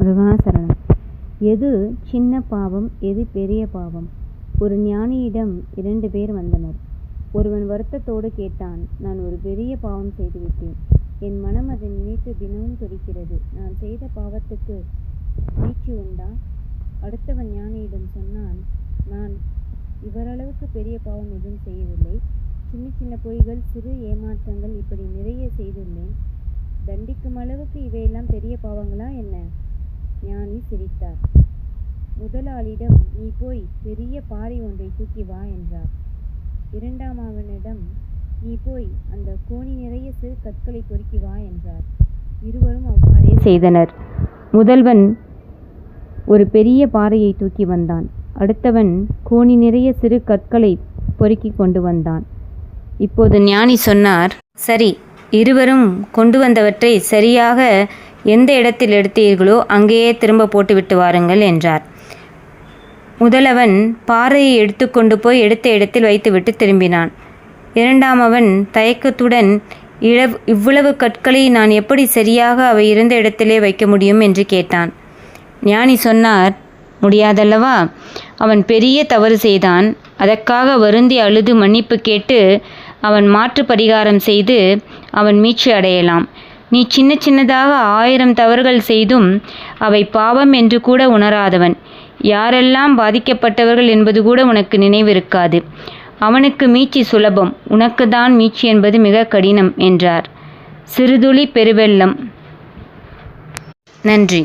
முருகாசரணம் எது சின்ன பாவம் எது பெரிய பாவம்? ஒரு ஞானியிடம் இரண்டு பேர் வந்தனர். ஒருவன் வருத்தத்தோடு கேட்டான் நான் ஒரு பெரிய பாவம் செய்துவிட்டேன் என் மனம் அதை நினைத்து தினமும் துடிக்கிறது. நான் செய்த பாவத்துக்கு மீட்சி உண்டா? அடுத்தவன் ஞானியிடம் சொன்னான் நான் இவரளவுக்கு பெரிய பாவம் எதுவும் செய்யவில்லை. சின்ன சின்ன பொய்கள் சிறு ஏமாற்றங்கள் இப்படி நிறைய செய்துள்ளேன். தண்டிக்கும் அளவுக்கு இவையெல்லாம் பெரிய பாவங்களா என்ன? ஞானி சிரித்தார். முதலாளிடம் நீ போய் பெரிய பாறை ஒன்றை தூக்கி வா என்றார். இரண்டாம் அவனிடம் நீ போய் அந்த கோணி நிறைய சிறு கற்களை பொறுக்கி வா என்றார். இருவரும் அவ்வாறே செய்தனர். முதல்வன் ஒரு பெரிய பாறையை தூக்கி வந்தான். அடுத்தவன் கோணி நிறைய சிறு கற்களை பொறுக்கி கொண்டு வந்தான். இப்போது ஞானி சொன்னார் சரி இருவரும் கொண்டு வந்தவற்றை சரியாக எந்த இடத்தில் எடுத்தீர்களோ அங்கேயே திரும்ப போட்டுவிட்டு வாருங்கள் என்றார். முதலவன் பாறையை எடுத்துக்கொண்டு போய் எடுத்த இடத்தில் வைத்துவிட்டு திரும்பினான். இரண்டாமவன் தயக்கத்துடன் இழவ் இவ்வளவு கற்களை நான் எப்படி சரியாக அவை இருந்த இடத்திலே வைக்க முடியும்? என்று கேட்டான். ஞானி சொன்னார் முடியாதல்லவா? அவன் பெரிய தவறு செய்தான். அதற்காக வருந்தி அழுது மன்னிப்பு கேட்டு அவன் மாற்று பரிகாரம் செய்து அவன் மீட்சி அடையலாம். நீ சின்ன சின்னதாக ஆயிரம் தவறுகள் செய்தும் அவை பாவம் என்று கூட உணராதவன். யாரெல்லாம் பாதிக்கப்பட்டவர்கள் என்பது கூட உனக்கு நினைவிருக்காது. அவனுக்கு மீட்சி சுலபம் உனக்கு தான் மீட்சி என்பது மிக கடினம் என்றார். சிறுதுளி பெருவெள்ளம். நன்றி.